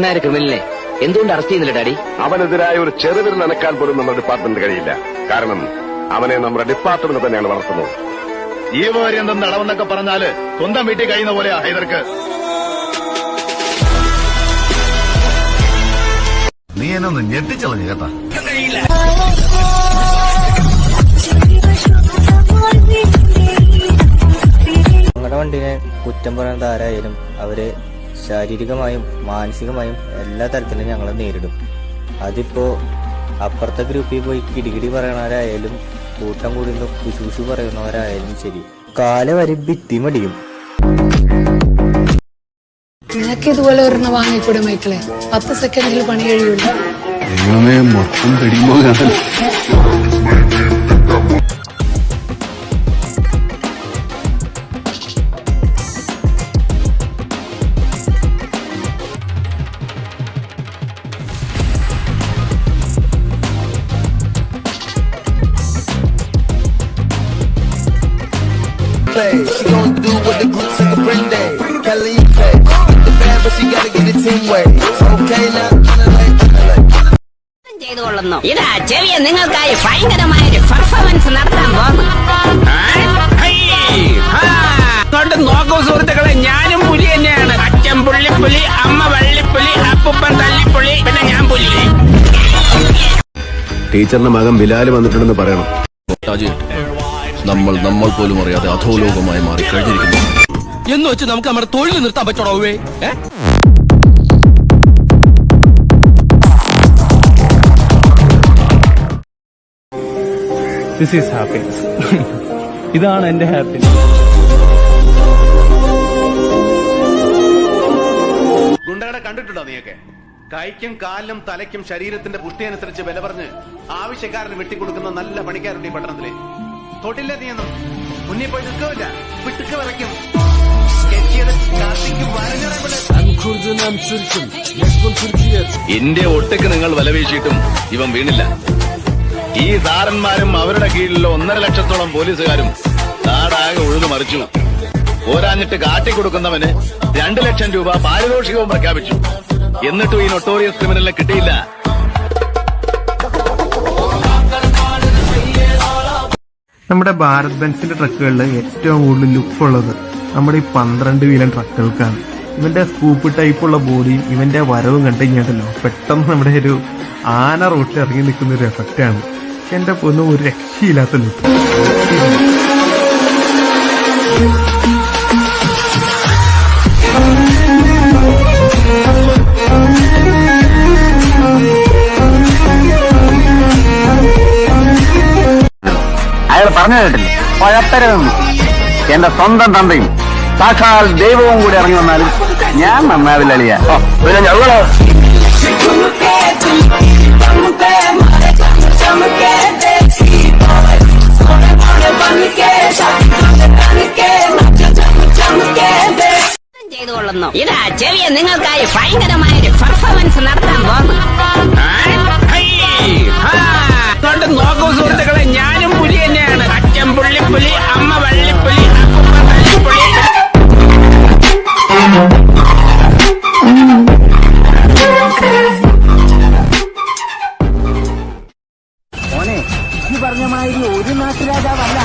ക്രിമിനലിനെ എന്തുകൊണ്ട് അറസ്റ്റ് ചെയ്യുന്നില്ല ഡാഡി? അവനെതിരായ ഒരു ചെറുവിൽ നനക്കാൻ പോലും നമ്മുടെ ഡിപ്പാർട്ട്മെന്റ് കഴിയില്ല. കാരണം അവനെ നമ്മുടെ ഡിപ്പാർട്ട്മെന്റ് തന്നെയാണ് വളർത്തുന്നത്. ഈ ജീവപര്യന്തം തടവെന്നൊക്കെ പറഞ്ഞാൽ സ്വന്തം വീട്ടിൽ കഴിയുന്ന പോലെയാ ഹൈദർക്ക്. നീ എന്നൊന്ന് ഞെട്ടിച്ചളഞ്ഞു കേട്ടാ. ഞങ്ങളുടെ വണ്ടിനെ കുറ്റം പറയുന്നത് ആരായാലും അവർ ശാരീരികമായും മാനസികമായും എല്ലാ തരത്തിലും ഞങ്ങളെ നേരിടും. അതിപ്പോ അപ്പുറത്തെ ഗ്രൂപ്പിൽ പോയി കിടികിടി പറയണവരായാലും കൂട്ടം കൂടി കുശൂശു പറയുന്നവരായാലും ശരി. കാല വരെ ഭിത്തിമടിയും നിനക്ക് ഇതുപോലെ ഒരെണ്ണം വാങ്ങിക്കൂടെ മൈക്കിളെ? പത്ത് സെക്കൻഡിൽ പണി കഴിയൂല. മൊത്തം കാണാൻ She gon' do what the group say bring day. Caliente, the bad, but she gotta get it team way. Okay now, like, like. ചെയ്തുകൊള്ളുന്നു. ഇതാ ചെവിയ നിങ്ങൾക്കായി ഭയങ്കരമായ ഒരു പെർഫോമൻസ് നടത്താൻ പോകുന്നു. നോക്കൂ സുഹൃത്തുക്കളെ ഞാനും പുലി തന്നെയാണ്. അച്ഛൻ പുള്ളിപ്പുലി അമ്മ വള്ളിപ്പുലി അപ്പൂപ്പൻ തല്ലിപ്പുലി പിന്നെ ഞാൻ പുലി. ടീച്ചറിന്റെ മകൻ ബിലാൽ വന്നിട്ടുണ്ടെന്ന് പറയണം. നമ്മൾ നമ്മൾ പോലും അറിയാതെ അധോലോകമായി മാറി കഴിഞ്ഞിരിക്കുന്നു. എന്ന് വെച്ച് നമുക്ക് നമ്മുടെ തൊഴിൽ നിർത്താൻ പറ്റണോ ഏ? ദിസ് ഈസ് ഹാപ്പിനെസ് ഇതാണ് എന്റെ ഹാപ്പിനെസ് ഗുണ്ടകളെ കണ്ടിട്ടുണ്ടോ നീയൊക്കെ? കൈക്കും കാലിനും തലയ്ക്കും ശരീരത്തിന്റെ പുഷ്ടി അനുസരിച്ച് വില പറഞ്ഞ് ആവശ്യക്കാരന് വെട്ടിക്കൊടുക്കുന്ന നല്ല പണിക്കാരുണ്ട് ഈ പട്ടണത്തിലെ. തൊട്ടില്ല നീയൊന്നും മുന്നിൽ പോയി നിൽക്കില്ല വിട്ടുക്ക് വിറയ്ക്കും എന്റെ ഒട്ടക്ക് നിങ്ങൾ വലവീശിയിട്ടും ഇവൻ വീണില്ല. ഈ സാറന്മാരും അവരുടെ കീഴിലുള്ള ഒന്നര ലക്ഷത്തോളം പോലീസുകാരും നാടാകെ ഒഴുകു മറിച്ചു. പോരാഞ്ഞിട്ട് കാട്ടിക്കൊടുക്കുന്നവന് രണ്ടു ലക്ഷം രൂപ പാരിതോഷികവും പ്രഖ്യാപിച്ചു. എന്നിട്ടും ഈ നൊട്ടോറിയസ് ക്രിമിനലിനെ കിട്ടിയില്ല. നമ്മുടെ ഭാരത് ബെൻസിന്റെ ട്രക്കുകളിൽ ഏറ്റവും കൂടുതൽ ലുക്ക് ഉള്ളത് നമ്മുടെ ഈ പന്ത്രണ്ട് വീലൻ ട്രക്കുകൾക്കാണ്. ഇവന്റെ സ്കൂപ്പ് ടൈപ്പ് ഉള്ള ബോഡിയും ഇവന്റെ വരവും കണ്ടു കഴിഞ്ഞാണ്ടല്ലോ പെട്ടെന്ന് നമ്മുടെ ഒരു ആന റോട്ടിൽ ഇറങ്ങി നിൽക്കുന്ന ഒരു എഫക്റ്റ് ആണ്. എന്റെ പൊന്നും ഒരു രക്ഷയില്ലാത്ത ലുക്ക് പറഞ്ഞു കേട്ടില്ലേ. കുഴപ്പരമെന്ന് എന്റെ സ്വന്തം തന്തയും സാക്ഷാൽ ദൈവവും കൂടി ഇറങ്ങി വന്നാലും ഞാൻ നന്നാവില്ല അളിയ. പിന്നെ ഞങ്ങൾ ചെയ്തുകൊള്ളുന്നു. ഇതാ ചെവിയെ നിങ്ങൾക്കായി ഭയങ്കരമായ ഒരു പെർഫോമൻസ് നടത്താൻ പോകുന്നു. പറഞ്ഞ മാതിരി ഒരു നാട്ടുരാജാവല്ല.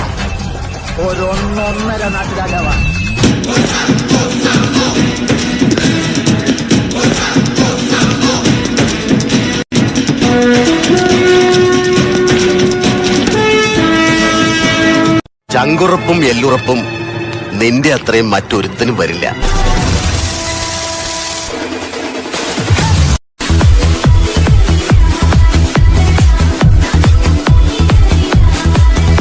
ഒരൊന്നൊന്നര നാട്ടുരാജാവാണ് ചങ്കുറപ്പും എല്ലുറപ്പും നിന്റെ അത്രയും മറ്റൊരുത്തനും വരില്ല.